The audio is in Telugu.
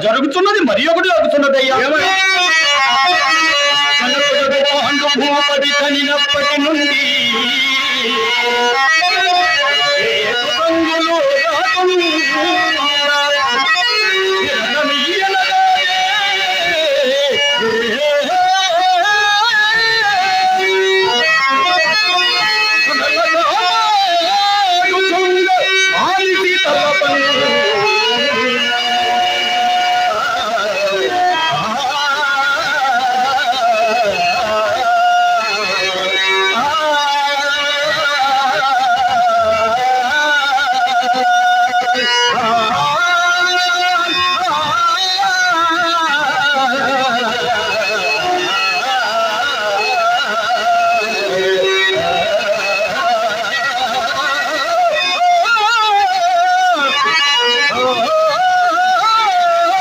జరుగుతున్నది మరి ఒకటి జరుగుతున్నది అయ్యా. భూపతి నుండి Bye.